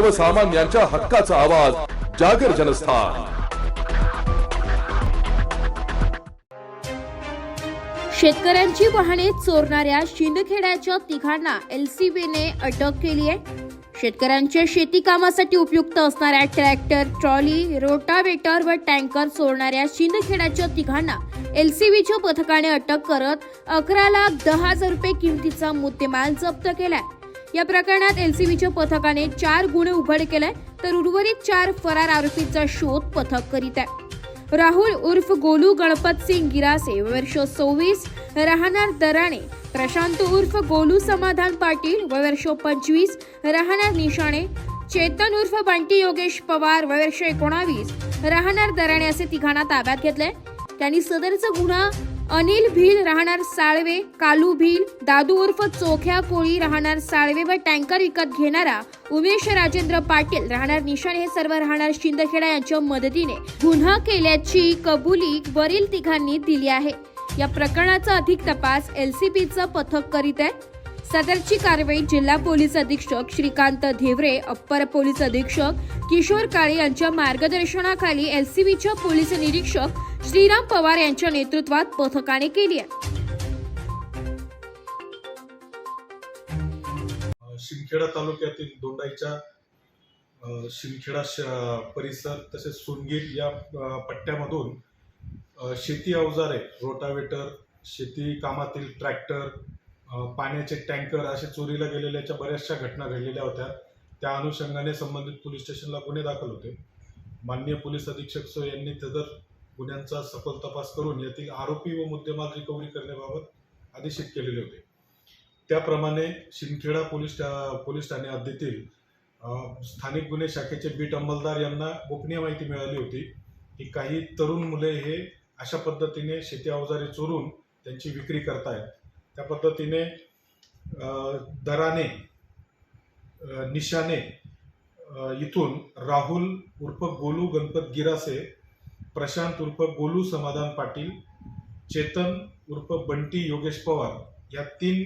सर्वसामान्यांच्या हक्काचा आवाज जागर जनस्थान. शेतकऱ्यांची वाहने चोरणाऱ्या शिंदखेड्याच्या तिघांना एलसीबीने अटक केली आहे. शेतकऱ्यांच्या शेती कामासाठी उपयुक्त असणाऱ्या ट्रॅक्टर ट्रॉली रोटावेटर व टँकर चोरणाऱ्या शिंदखेड्याच्या तिघांना एलसीबीच्या पथकाने अटक करत अकरा लाख दहा हजार रुपये किमतीचा मुद्देमाल जप्त केलाय. या प्रकरणात एलसीबीच्या पथकाने चार गुन्हे उघड केलाय तर उर्वरित चार फरार आरोपींचा शोध पथक करीत आहे. राहुल उर्फ गोलू गणपत सिंग गिरासे वर्ष सव्वीस राहणार दराणे प्रशांत उर्फ गोलू समाधान पाटील वर्ष पंचवीस राहणार निशाणे चेतन उर्फ बंटी योगेश पवार वर्ष एकोणावीस राहणार दराणे असे तिघांना ताब्यात घेतले त्यांनी सदरचा गुन्हा अनिल भील राहणार साळवे कालू भील दादू उर्फ चोख्या कोळी राहणार साळवे व टँकर विकत घेणारा उमेश राजेंद्र पाटील राहणार निशाण हे सर्व राहणार शिंदखेडा यांच्या मदतीने. गुन्हा केल्याची कबुली वरील तिघांनी दिली आहे. या प्रकरणाचा अधिक तपास एलसीबीचं पथक करीत आहे. सदरची कारवाई जिल्हा पोलीस अधीक्षक श्रीकांत धिवरे अप्पर पोलीस अधीक्षक किशोर काळे यांच्या मार्गदर्शनाखाली एलसीबीच्या पोलीस निरीक्षक श्रीराम पवार यांच्या नेतृत्वात पथकाने केली आहे. शिंदखेडा तालुक्यातील दोंडाईच्या शिंदखेडा परिसर तसेच सोनगीर या पट्ट्यामधून शेती अवजारे रोटावेटर शेती कामातील ट्रॅक्टर पाण्याचे टँकर असे चोरीला गेलेल्याच्या बऱ्याचशा घटना घडलेल्या होत्या. त्या अनुषंगाने संबंधित पोलीस स्टेशनला गुन्हे दाखल होते. माननीय पोलीस अधीक्षक सो यांनी सदर गुन्ह्यांचा सखोल तपास करून यातील आरोपी व मुद्देमाल रिकव्हरी करण्याबाबत आदेशित केलेले होते. त्याप्रमाणे शिंदखेडा पोलीस ठा- पोलीस ठाणे हद्दीतील स्थानिक गुन्हे शाखेचे बीट अंमलदार यांना गोपनीय माहिती मिळाली होती की काही तरुण मुले हे अशा पद्धतीने शेती अवजारे चोरून त्यांची विक्री करतायत. त्या पद्धतीने दराने निशाने इथून राहुल उर्फ गोलू गणपत गिरासे प्रशांत उर्फ गोलू समाधान पाटील चेतन उर्फ बंटी योगेश पवार या तीन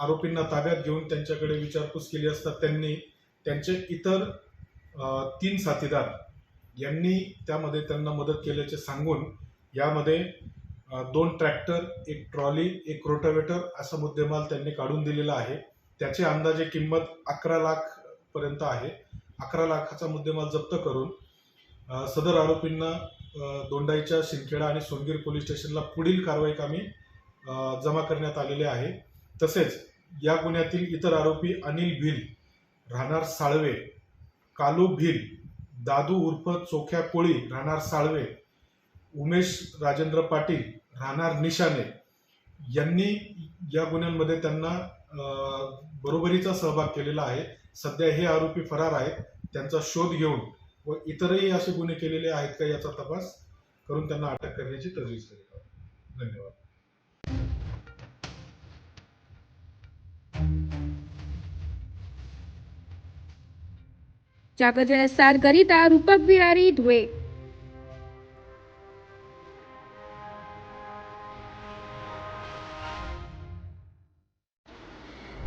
आरोपींना ताब्यात घेऊन त्यांच्याकडे विचारपूस केली असता त्यांनी त्यांचे इतर तीन साथीदार यांनी त्यामध्ये त्यांना मदत केल्याचे सांगून यामध्ये दोन ट्रॅक्टर एक ट्रॉली एक रोटावेटर असा मुद्देमाल त्यांनी काढून दिलेला आहे. त्याची अंदाजे किंमत अकरा लाख पर्यंत आहे. अकरा लाखाचा मुद्देमाल जप्त करून सदर आरोपींना दोंडाईच्या शिंदखेडा आणि सोनगीर पोलीस स्टेशनला पुढील कारवाई कामी जमा करण्यात आलेले आहे. तसेच या गुन्ह्यातील इतर आरोपी अनिल भिल राहणार साळवे कालू भिल दादू उर्फ चोख्या कोळी राहणार साळवे उमेश राजेंद्र पाटील राहणार निशाने यांनी या गुन्ह्यांमध्ये त्यांना बरोबरीचा सहभाग केलेला आहे. सध्या हे आरोपी फरार आहेत. त्यांचा शोध घेऊन व इतरही असे गुन्हे केलेले आहेत का याचा तपास करून त्यांना अटक करण्याची तजवीज करीत आहोत धन्यवाद. जागर सारकरिता रूपक बिहारी धुळे.